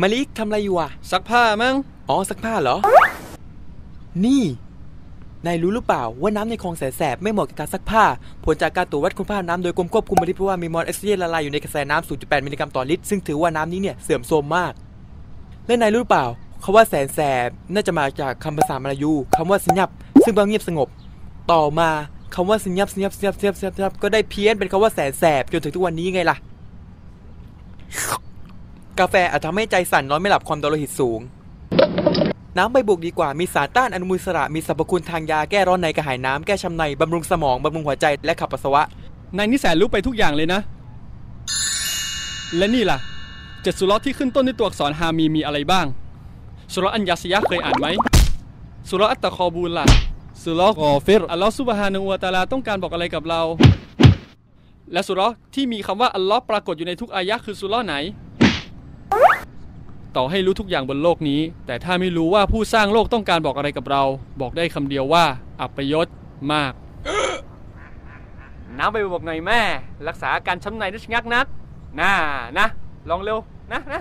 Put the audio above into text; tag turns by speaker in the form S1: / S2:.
S1: มาลิกทำอะไรอยู่อะ
S2: ซักผ้ามั้ง
S1: อ๋อซักผ้าเหรอ นี่ นายรู้หรือเปล่าว่าน้ำในคลองแสนแสบไม่เหมาะกับการซักผ้า ผลจากการตรวจวัดคุณภาพน้ำโดยกรมควบคุมมลพิษเพราะว่ามีมอลออกซิเจนละลายอยู่ในกระแสน้ำ0.8 มิลลิกรัมต่อลิตร ซึ่งถือว่าน้ำนี้เนี่ยเสื่อมโทรมมาก และนายรู้หรือเปล่าคาว่าแสนแสบน่าจะมาจากคำภาษามลายูคำว่าสงับ ซึ่งแปลว่าเงียบสงบ ต่อมาคำว่าสงับสงับสงับสงับสงับสงับก็ได้เพี้ยนเป็นคำว่าแสนแสบจนถึงทุกวันนี้ไงล่ะ กาแฟอาจทำให้ใจสั่นนอนไม่หลับความดันโลหิตสูง น้ำใบบุกดีกว่ามีสารต้านอนุมูลอิสระมีสรรพคุณทางยาแก้ร้อนในกระหายน้ำแก้ช้ำในบำรุงสมองบำรุงหัวใจและขับปัสสาวะ
S2: นายนี่แสนรู้ไปทุกอย่างเลยนะ และนี่ล่ะ เจ็ดสุรษที่ขึ้นต้นด้วยตัวอักษรฮามีมีอะไรบ้าง สุรษอัญญาสยะเคยอ่านไหม สุรษอัตตะคอบูลล่ะ สุรษกอฟิรอัลลอฮ์ซุบฮานะฮูวะตะอาลาต้องการบอกอะไรกับเรา และสุรษที่มีคำว่าอัลลอฮ์ปรากฏอยู่ในทุกอายะห์คือสุรษไหน ต่อให้รู้ทุกอย่างบนโลกนี้ แต่ถ้าไม่รู้ว่าผู้สร้างโลกต้องการบอกอะไรกับเรา บอกได้คำเดียวว่า อัปยศมาก น้ำไปบอกหน่อยแม่ รักษาอาการช้ำในด้วยชะงักนักน่านะ ลองเร็วนะนะ